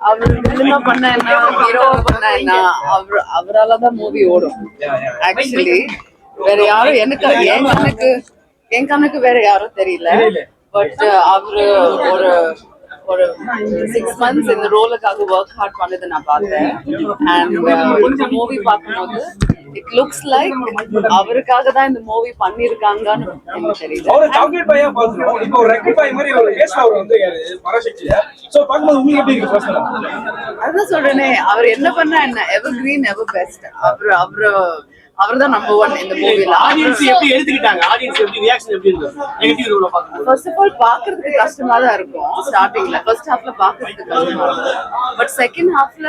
அவர் பண்ண என்ன ஹீரோவா பண்ண என்ன அவர் அவராலதான் மூவி ஓடும். ஆக்சுவலி வேற யாரும் எனக்கு என் கணக்கு என் கணக்கு வேற யாரும் தெரியல. பட் அவரு ஒரு ஒரு சிக்ஸ் மந்த்ஸ் இந்த ரோலுக்காக ஒர்க் ஹார்ட் பண்ணது நான் பார்த்தேன். அண்ட் இந்த மூவி பார்க்கும்போது இட் லுக்ஸ் லைக் அவருக்காக தான் இந்த மூவி பண்ணிருக்காங்கன்னு எனக்கு தெரியல அவரு சாக்லேட் பாயா பாத்துறோம் இப்போ ஒரு ரெக்கட் பாய் மாதிரி ஒரு கேஸ் அவர் வந்து பராசக்தியில சோ பாக்கும்போது உங்களுக்கு எப்படி இருக்கு பர்சனலா அதான் சொல்றேனே அவர் என்ன பண்ணா என்ன? எவர் கிரீன் எவர் பெஸ்ட் அவர் அவரு அவர் தான் நம்பர் ஒன் இந்த மூவில ஆடியன்ஸ் எப்படி எடுத்துக்கிட்டாங்க? ஆடியன்ஸ் எப்படி ரியாக்ஷன் எப்படி இருந்தது? நெகட்டிவ் ரோல பாக்கும்போது ஃபர்ஸ்ட் ஆஃப் ஆல் பாக்குறதுக்கு கஷ்டமா தான் இருக்கும் ஸ்டார்டிங்ல ஃபர்ஸ்ட் ஹாஃப்ல பாக்குறதுக்கு கஷ்டமா இருக்கும். பட் செகண்ட் ஹாஃப்ல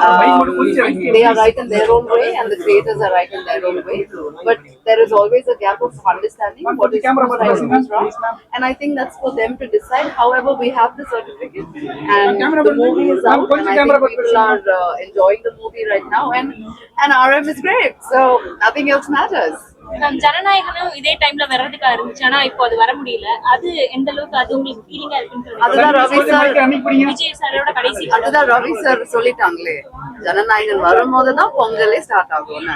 Um, they are right in their own way, and the creators are right in their own way. But there is always a gap of understanding what is right and who's wrong. And I think that's for them to decide. However, we have the certificate, and the movie is out, and I think people are uh, enjoying the movie right now. And and RM is great, so nothing else matters. ஜனநாயகனும் இதே டைம்ல வர்றதுக்கா இருந்துச்சு. ஆனா இப்போ அது வர முடியல. அது எந்த அளவுக்கு அது உங்களுக்கு ஃபீலிங்கா இருக்குன்னு அதுதான் ரவி சார் விஜய் சாரோட கடைசி அதுதான் ரவி சார் சொல்லிட்டாங்களே ஜனநாயகன் வரும்போது தான் பொங்கலே ஸ்டார்ட் ஆகும்